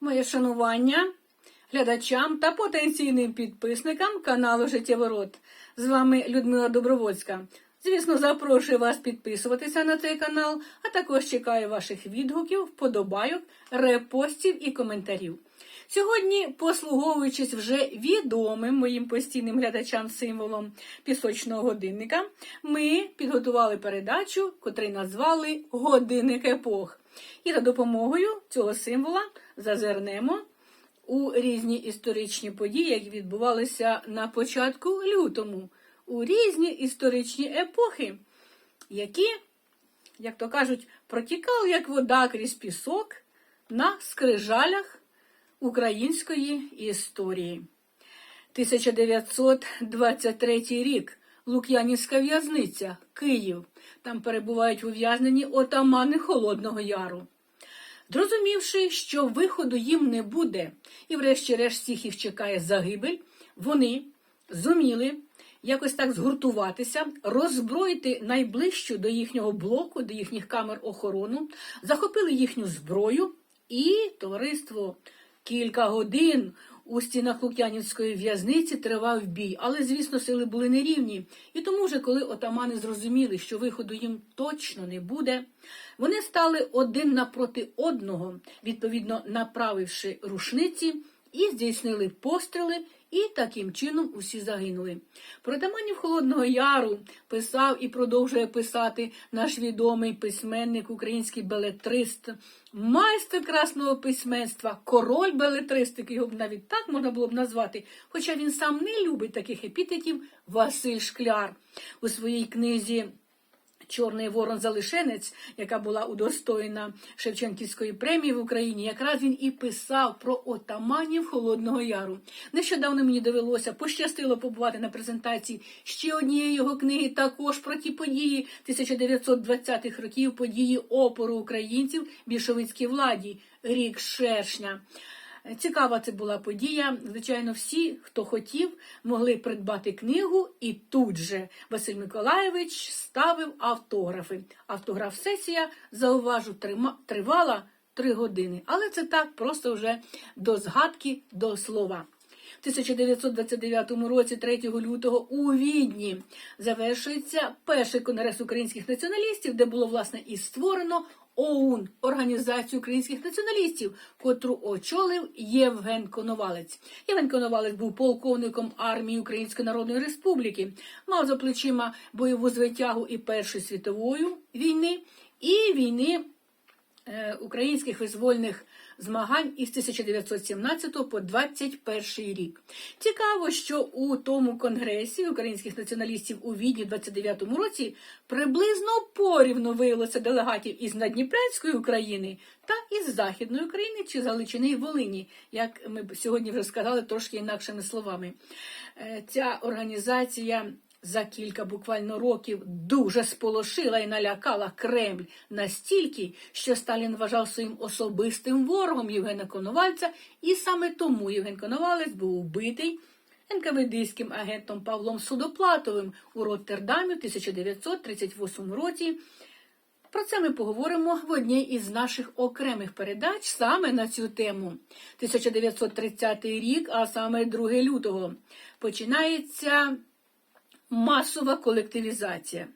Моє шанування глядачам та потенційним підписникам каналу Життєворот. З вами Людмила Добровольська. Звісно, запрошую вас підписуватися на цей канал, а також чекаю ваших відгуків, вподобайок, репостів і коментарів. Сьогодні, послуговуючись вже відомим моїм постійним глядачам символом пісочного годинника, ми підготували передачу, котрий назвали Годинник епох. І за допомогою цього символа зазирнемо у різні історичні події, які відбувалися на початку лютому, у різні історичні епохи, які, як то кажуть, протікали як вода крізь пісок на скрижалях української історії. 1923 рік. Лук'янівська в'язниця, Київ. Там перебувають ув'язнені отамани Холодного Яру. Зрозумівши, що виходу їм не буде, і врешті-решт всіх їх чекає загибель, вони зуміли якось так згуртуватися, роззброїти найближчу до їхнього блоку, до їхніх камер охорону, захопили їхню зброю і товариство кілька годин у стінах Лук'янівської в'язниці тривав бій, але, звісно, сили були нерівні. І тому, вже коли отамани зрозуміли, що виходу їм точно не буде, вони стали один напроти одного, відповідно направивши рушниці, і здійснили постріли, і таким чином усі загинули. Про отаманів Холодного Яру писав і продовжує писати наш відомий письменник, український белетрист, майстер красного письменства, король белетристики, його б навіть так можна було б назвати, хоча він сам не любить таких епітетів, Василь Шкляр у своїй книзі. Чорний ворон залишенець, яка була удостоєна Шевченківської премії в Україні, якраз він і писав про отаманів Холодного Яру. Нещодавно мені довелося пощастило побувати на презентації ще однієї його книги, також про ті події 1920-х років, події опору українців більшовицькій владі, рік шершня. Цікава це була подія. Звичайно, всі, хто хотів, могли придбати книгу, і тут же Василь Миколаєвич ставив автографи. Автограф-сесія, зауважу, тривала три години. Але це так просто вже до згадки, до слова. В 1929 році, 3 лютого, у Відні завершується перший конгрес українських націоналістів, де було власне і створено ОУН Організацію українських націоналістів, котру очолив Євген Коновалець. Євген Коновалець був полковником армії Української Народної Республіки, мав за плечима бойову звитягу і Першої світової війни, і війни українських визвольних змагань із 1917 по 21 рік. Цікаво, що у тому конгресі українських націоналістів у Відні в 29 році приблизно порівну виявилося делегатів із Надніпрянської України та із Західної України чи Галичини і Волині, як ми сьогодні вже сказали трошки інакшими словами. Е, Ця організація за кілька буквально років дуже сполошила і налякала Кремль настільки, що Сталін вважав своїм особистим ворогом Євгена Коновальця, і саме тому Євген Коновалець був убитий НКВДським агентом Павлом Судоплатовим у Роттердамі в 1938 році. Про це ми поговоримо в одній із наших окремих передач саме на цю тему. 1930 рік, а саме 2 лютого, починається масова колективізація.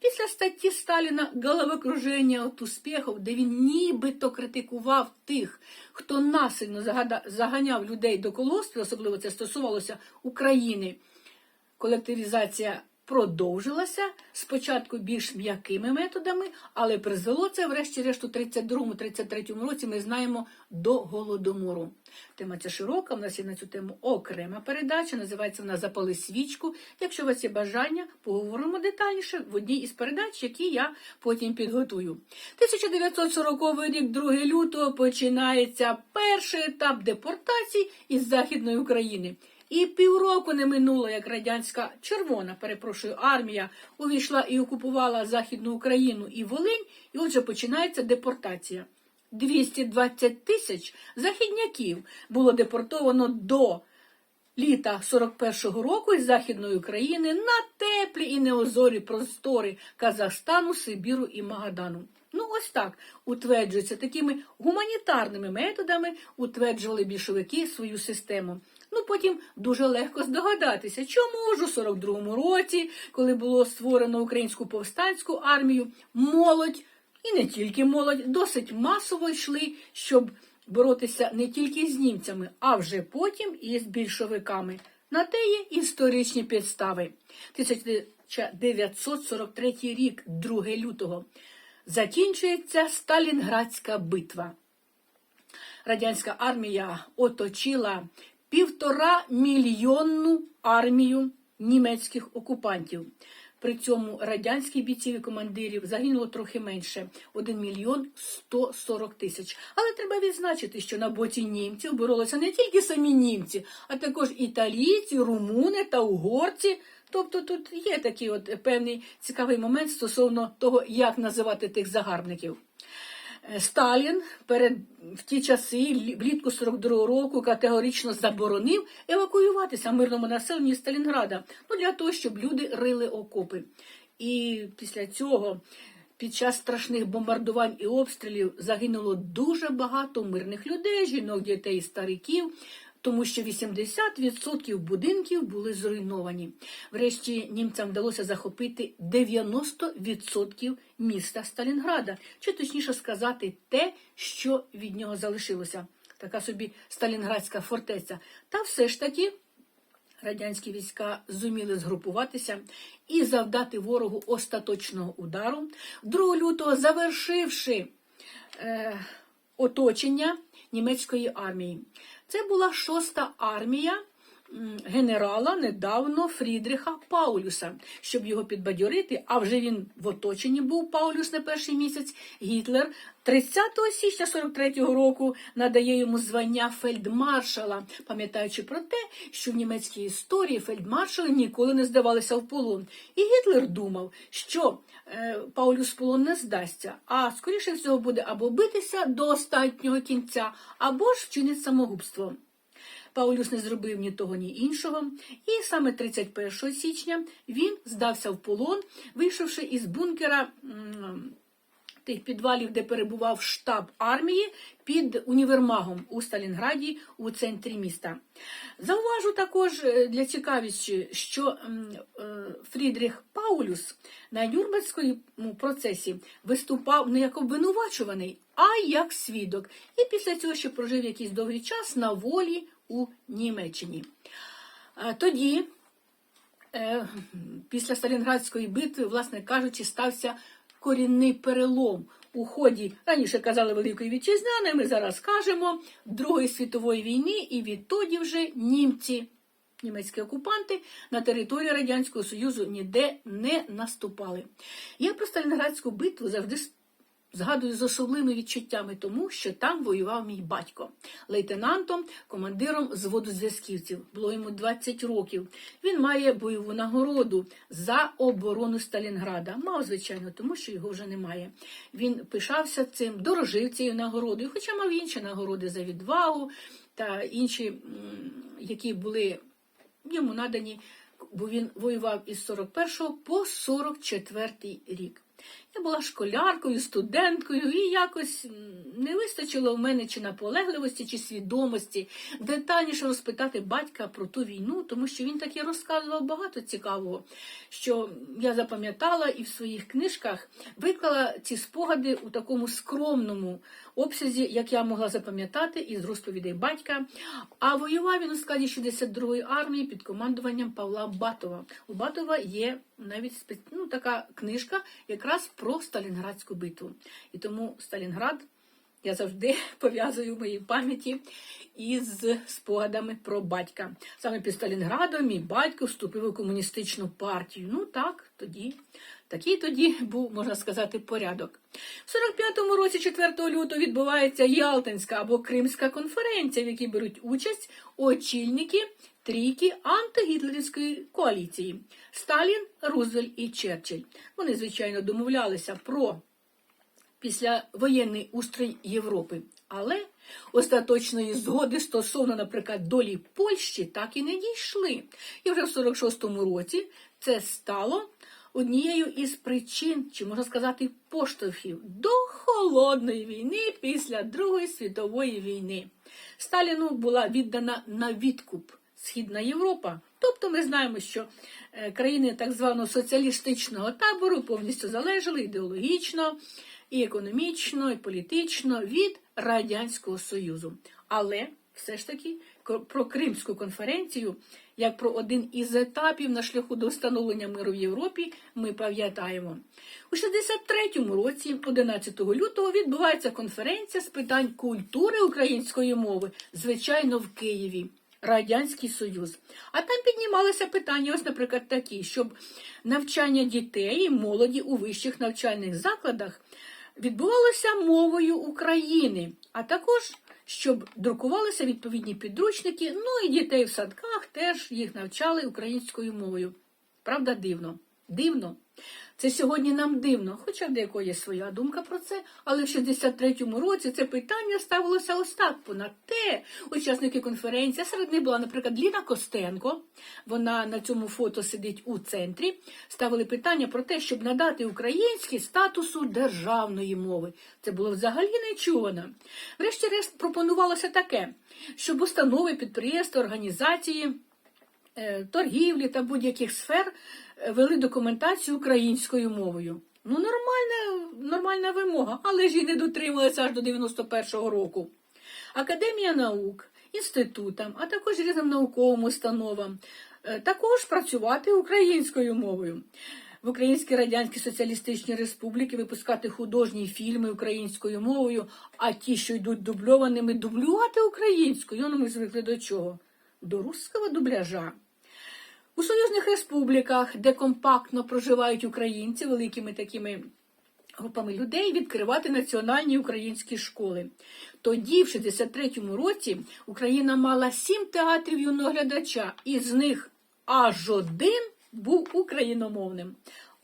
Після статті Сталіна «Головокруження от успіхів», де він нібито критикував тих, хто насильно заганяв людей до колоспів, особливо це стосувалося України, колективізація продовжилася спочатку більш м'якими методами, але призвело це, врешті-решт, у 32-33 році ми знаємо до голодомору. Тема ця широка, в нас є на цю тему окрема передача, називається вона Запали свічку. Якщо у вас є бажання, поговоримо детальніше в одній із передач, які я потім підготую. 1940 рік, 2 лютого, починається перший етап депортації із Західної України. І півроку не минуло, як радянська червона, перепрошую, армія увійшла і окупувала Західну Україну і Волинь, і отже починається депортація. 220 тисяч західняків було депортовано до літа 41-го року із Західної України на теплі і неозорі простори Казахстану, Сибіру і Магадану. Ну, ось так утверджується такими гуманітарними методами, утверджували більшовики свою систему. Ну, потім дуже легко здогадатися, чому ж у 42-му році, коли було створено українську повстанську армію, молодь і не тільки молодь досить масово йшли, щоб боротися не тільки з німцями, а вже потім і з більшовиками. На те є історичні підстави. 1943 рік, 2 лютого, закінчується Сталінградська битва. Радянська армія оточила півтора мільйонну армію німецьких окупантів. При цьому радянських бійців і командирів загинуло трохи менше 1 мільйон 140 тисяч. Але треба відзначити, що на боці німців боролися не тільки самі німці, а також італійці, румуни та угорці. Тобто тут є такий от певний цікавий момент стосовно того, як називати тих загарбників. Е, Сталін перед в ті часи, влітку 42-го року, категорично заборонив евакуюватися мирному населенню Сталінграда, ну для того, щоб люди рили окопи. І після цього, під час страшних бомбардувань і обстрілів, загинуло дуже багато мирних людей, жінок, дітей, стариків. Тому що 80% будинків були зруйновані. Врешті німцям вдалося захопити 90% міста Сталінграда, чи точніше сказати, те, що від нього залишилося. Така собі Сталінградська фортеця. Та все ж таки радянські війська зуміли згрупуватися і завдати ворогу остаточного удару. 2 лютого завершивши е, оточення німецької армії. Це була шоста армія генерала недавно Фрідриха Паулюса, щоб його підбадьорити. А вже він в оточенні був Паулюс на перший місяць. Гітлер 30 січня 43-го року надає йому звання фельдмаршала, пам'ятаючи про те, що в німецькій історії фельдмаршали ніколи не здавалися в полон. І Гітлер думав, що е, Паулюс полон не здасться, а скоріше всього буде або битися до останнього кінця, або ж вчинить самогубство. Паулюс не зробив ні того, ні іншого, і саме 31 січня він здався в полон, вийшовши із бункера тих підвалів, де перебував штаб армії під універмагом у Сталінграді у центрі міста. Зауважу також е, для цікавості, що е, Фрідріх Паулюс на Нюрнберзькому процесі виступав не як обвинувачуваний, а як свідок. І після цього ще прожив якийсь довгий час на волі у Німеччині. Е, Тоді е, після Сталінградської битви, власне кажучи, стався корінний перелом у ході, раніше казали Великої Вітчизняної, ми зараз кажемо Другої світової війни, і відтоді вже німці, німецькі окупанти на території Радянського Союзу ніде не наступали. Я про Сталінградську битву завжди Згадую з особливими відчуттями тому, що там воював мій батько лейтенантом, командиром зводу зв'язківців. Було йому 20 років. Він має бойову нагороду за оборону Сталінграда. Мав, звичайно, тому що його вже немає. Він пишався цим, дорожив цією нагородою, хоча мав інші нагороди за відвагу та інші, які були йому надані, бо він воював із 41 по 44 рік. Я була школяркою, студенткою, і якось не вистачило в мене чи наполегливості, чи свідомості детальніше розпитати батька про ту війну, тому що він таки розказував багато цікавого, що я запам'ятала і в своїх книжках виклала ці спогади у такому скромному обсязі, як я могла запам'ятати із розповідей батька. А воював він у складі 62-ї армії під командуванням Павла Батова. У Батова є навіть ну, така книжка якраз про Сталінградську битву. І тому Сталінград я завжди пов'язую в моїй пам'яті із спогадами про батька. Саме під Сталінградом мій батько вступив у комуністичну партію. Ну так, тоді. Такий тоді був, можна сказати, порядок. В 45-му році, 4 лютого, відбувається Ялтинська або Кримська конференція, в якій беруть участь очільники трійки антигітлерівської коаліції Сталін, Рузвельт і Черчилль. Вони, звичайно, домовлялися про післявоєнний устрій Європи. Але остаточної згоди стосовно, наприклад, долі Польщі так і не дійшли. І вже в 46-му році це стало однією із причин, чи можна сказати, поштовхів до холодної війни після Другої світової війни. Сталіну була віддана на відкуп Східна Європа. Тобто ми знаємо, що е, країни так званого соціалістичного табору повністю залежали ідеологічно, і економічно, і політично від Радянського Союзу. Але все ж таки про Кримську конференцію, як про один із етапів на шляху до встановлення миру в Європі, ми пам'ятаємо. У 63-му році, 11 лютого, відбувається конференція з питань культури української мови, звичайно, в Києві. Радянський Союз. А там піднімалися питання, ось, наприклад, такі, щоб навчання дітей і молоді у вищих навчальних закладах відбувалося мовою України, а також щоб друкувалися відповідні підручники, ну і дітей в садках теж їх навчали українською мовою. Правда, дивно. Дивно. Це сьогодні нам дивно, хоча деякого є своя думка про це, але в 63-му році це питання ставилося ось так. Понад те, учасники конференції, серед них була, наприклад, Ліна Костенко, вона на цьому фото сидить у центрі, ставили питання про те, щоб надати українській статусу державної мови. Це було взагалі нечувано. Врешті-решт пропонувалося таке, щоб установи, підприємства, організації е, торгівлі та будь-яких сфер вели документацію українською мовою. Ну, нормальна, нормальна вимога, але ж і не дотрималися аж до 91-го року. Академія наук, інститутам, а також різним науковим установам е, також працювати українською мовою. В Українській Радянській Соціалістичній Республіці випускати художні фільми українською мовою, а ті, що йдуть дубльованими, дублювати українською. Ну, ми звикли до чого? До русского дубляжа. У союзних республіках, де компактно проживають українці великими такими групами людей, відкривати національні українські школи. Тоді, в 63-му році, Україна мала сім театрів юного глядача, і з них аж один був україномовним.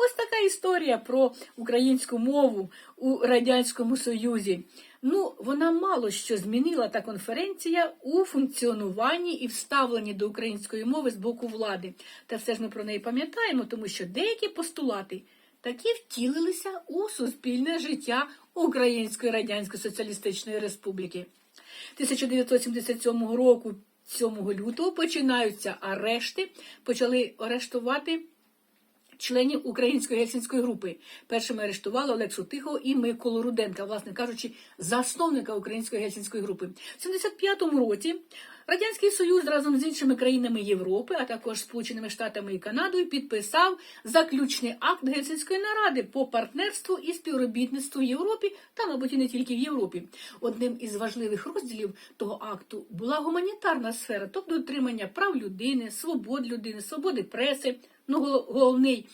Ось така історія про українську мову у Радянському Союзі. Ну, вона мало що змінила та конференція у функціонуванні і вставленні до української мови з боку влади. Та все ж ми про неї пам'ятаємо, тому що деякі постулати таки втілилися у суспільне життя Української Радянської Соціалістичної Республіки. 1977 року, 7 лютого, починаються арешти, почали арештувати членів Української гельсінської групи. Першими арештували Олексу Тихого і Миколу Руденка, власне кажучи, засновника Української гельсінської групи. В 75-му році Радянський Союз разом з іншими країнами Європи, а також Сполученими Штатами і Канадою, підписав заключний акт Гельсінської наради по партнерству і співробітництву в Європі та, мабуть, і не тільки в Європі. Одним із важливих розділів того акту була гуманітарна сфера, тобто дотримання прав людини, свобод людини, свободи преси. Ну, гол- головний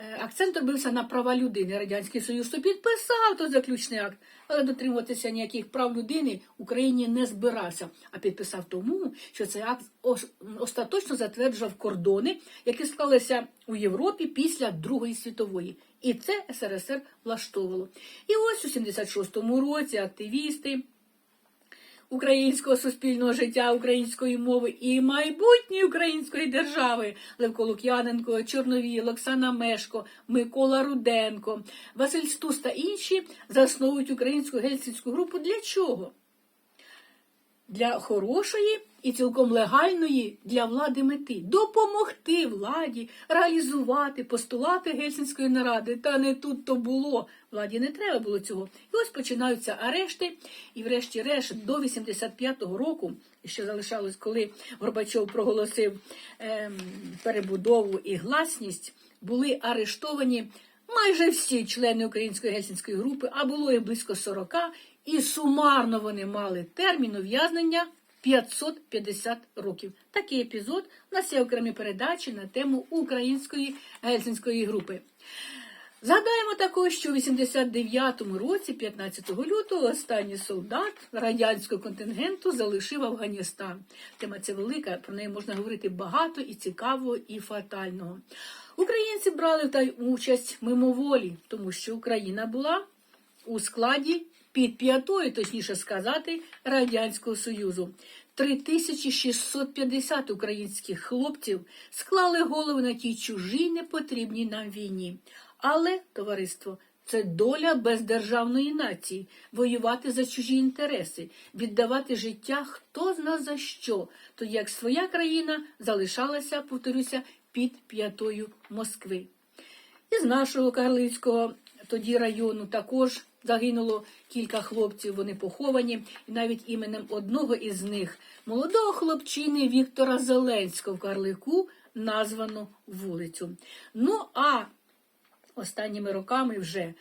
е, акцент робився на права людини. Радянський Союз то підписав той заключний акт, але дотримуватися ніяких прав людини Україні не збирався. А підписав тому, що цей акт остаточно затверджував кордони, які склалися у Європі після Другої світової. І це СРСР влаштовувало. І ось у 76-му році активісти українського суспільного життя, української мови і майбутньої української держави Левко Лук'яненко, Чорновіл, Оксана Мешко, Микола Руденко, Василь Стус та інші засновують українську гельсінську групу. Для чого? Для хорошої і цілком легальної для влади мети допомогти владі реалізувати постулати Гельсінської наради. Та не тут то було. Владі не треба було цього. І ось починаються арешти. І, врешті-решт, до 85-го року, що залишалось, коли Горбачов проголосив ем, перебудову і гласність, були арештовані майже всі члени Української гельсінської групи, а було їх близько 40, і сумарно вони мали термін ув'язнення 550 років. Такий епізод у нас є окремі передачі на тему Української гельсінської групи. Згадаємо також, що у 89-му році, 15 лютого, останній солдат радянського контингенту залишив Афганістан. Тема ця велика, про неї можна говорити багато і цікавого, і фатального. Українці брали та участь мимоволі, тому що Україна була у складі під п'ятою, точніше сказати, Радянського Союзу. 3650 українських хлопців склали голови на тій чужій непотрібній нам війні. Але, товариство, це доля бездержавної нації воювати за чужі інтереси, віддавати життя хто зна за що, тоді як своя країна залишалася, повторюся, під п'ятою Москви. Із нашого Карлицького тоді району також загинуло кілька хлопців, вони поховані, і навіть іменем одного із них, молодого хлопчини Віктора Зеленського в Карлику, названо вулицю. Ну а останніми роками вже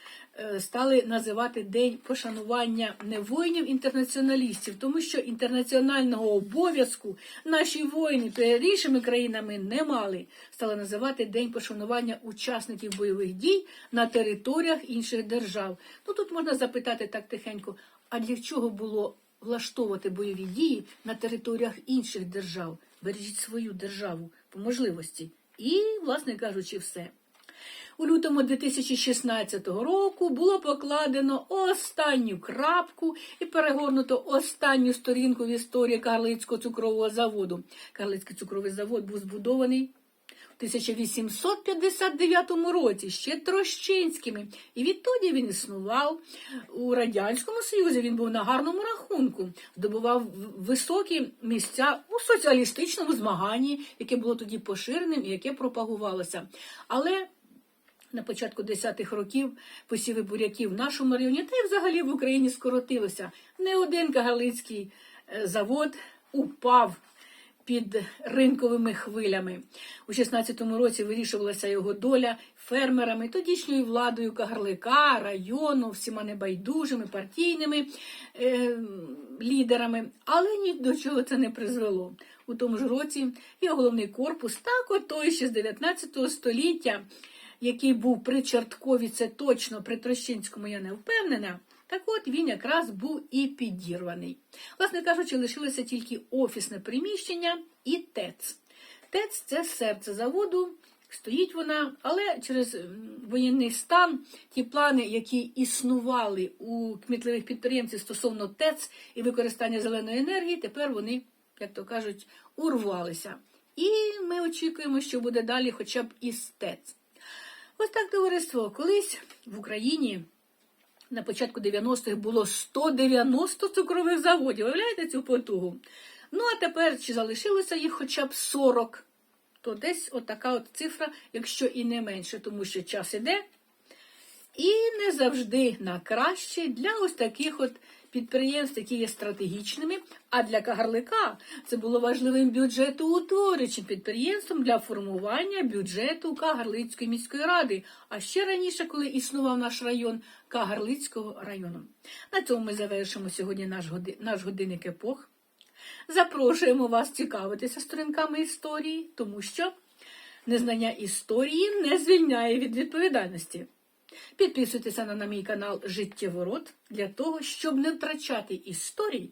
стали називати День пошанування не воїнів-інтернаціоналістів, тому що інтернаціонального обов'язку наші воїни іншими країнами не мали. Стали називати День пошанування учасників бойових дій на територіях інших держав. Ну тут можна запитати так тихенько, а для чого було влаштовувати бойові дії на територіях інших держав? Бережіть свою державу по можливості. І, власне кажучи, все. У лютому 2016 року було покладено останню крапку і перегорнуто останню сторінку в історії Карлицького цукрового заводу. Карлицький цукровий завод був збудований в 1859 році ще Трощинськими. І відтоді він існував у Радянському Союзі. Він був на гарному рахунку, здобував високі місця у соціалістичному змаганні, яке було тоді поширеним і яке пропагувалося. Але на початку 10-х років посіви буряків в нашому районі та й взагалі в Україні скоротилося. Не один кагалицький е, завод упав під ринковими хвилями. У 16-му році вирішувалася його доля фермерами, тодішньою владою Кагарлика, району, всіма небайдужими партійними е, лідерами, але ні до чого це не призвело. У тому ж році його головний корпус, так от той ще з 19 століття який був при Чорткові, це точно при Трощинському я не впевнена. Так от він якраз був і підірваний. Власне кажучи, лишилося тільки офісне приміщення і ТЕЦ. ТЕЦ це серце заводу, стоїть вона, але через воєнний стан ті плани, які існували у кмітливих підприємців стосовно ТЕЦ і використання зеленої енергії, тепер вони, як то кажуть, урвалися. І ми очікуємо, що буде далі хоча б із ТЕЦ. Ось так, товариство, колись в Україні на початку 90-х було 190 цукрових заводів. Уявляєте цю потугу? Ну, а тепер чи залишилося їх хоча б 40, то десь отака от цифра, якщо і не менше, тому що час іде. І не завжди на краще для ось таких от підприємств, які є стратегічними. А для Кагарлика це було важливим бюджетоутворюючим підприємством для формування бюджету Кагарлицької міської ради. А ще раніше, коли існував наш район Кагарлицького району. На цьому ми завершимо сьогодні наш, годи... наш годинник епох. Запрошуємо вас цікавитися сторінками історії, тому що незнання історії не звільняє від відповідальності. Підписуйтеся на мій канал Життєворот для того, щоб не втрачати історій,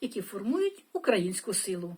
які формують українську силу.